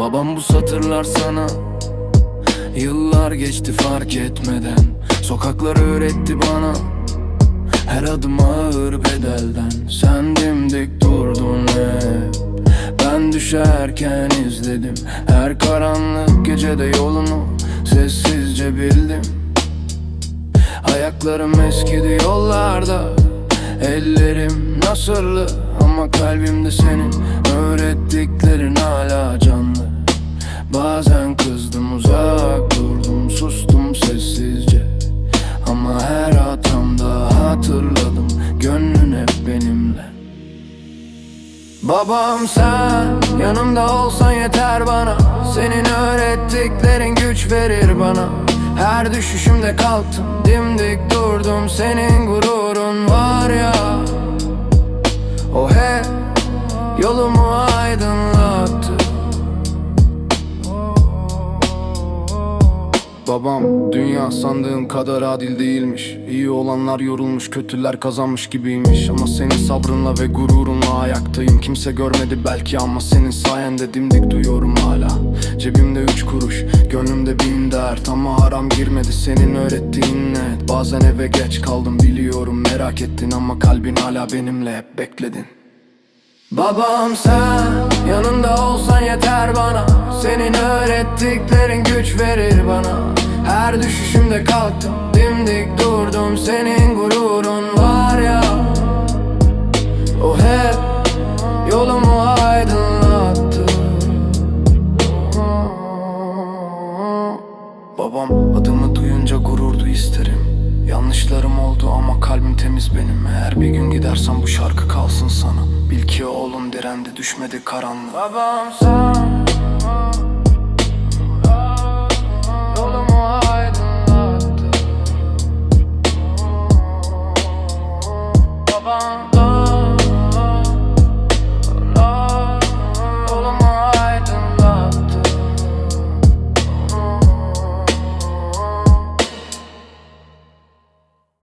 Babam bu satırlar sana. Yıllar geçti fark etmeden. Sokaklar öğretti bana. Her adım ağır bedelden. Sen dimdik durdun hep. Ben düşerken izledim. Her karanlık gecede yolunu Sessizce bildim. Ayaklarım eskidi yollarda. Ellerim nasırlı Ama kalbimde senin Öğrettiklerin hala canlı Bazen kızdım uzak durdum Sustum sessizce. Ama her hatamda hatırladım Gönlün hep benimle. Babam sen yanımda olsan yeter bana. Senin öğrettiklerin güç verir bana. Her düşüşümde kalktım dimdik durdum. Senin gururun var ya. O hep yolumu Babam dünya sandığın kadar adil değilmiş. İyi olanlar yorulmuş kötüler kazanmış gibiymiş. Ama senin sabrınla ve gururunla ayaktayım. Kimse görmedi belki ama senin sayende dimdik duyuyorum hala. Cebimde üç kuruş gönlümde bin dert. Ama haram girmedi senin öğrettiğin net. Bazen eve geç kaldım biliyorum merak ettin. Ama kalbin hala benimle hep bekledin. Babam sen yanında olsan yeter bana. Senin öğrettiklerin güç verir bana. Her düşüşümde kalktım dimdik durdum. Senin gururun var ya. O hep yolumu aydınlattı. Babam adımı duyunca gururdu isterim. Yanlışlarım oldu ama kalbim temiz benim. Eğer bir gün gidersen bu şarkı kalsın sana Bil ki oğlum direndi düşmedi karanlık Babam sen Yolumu aydınlattı Babam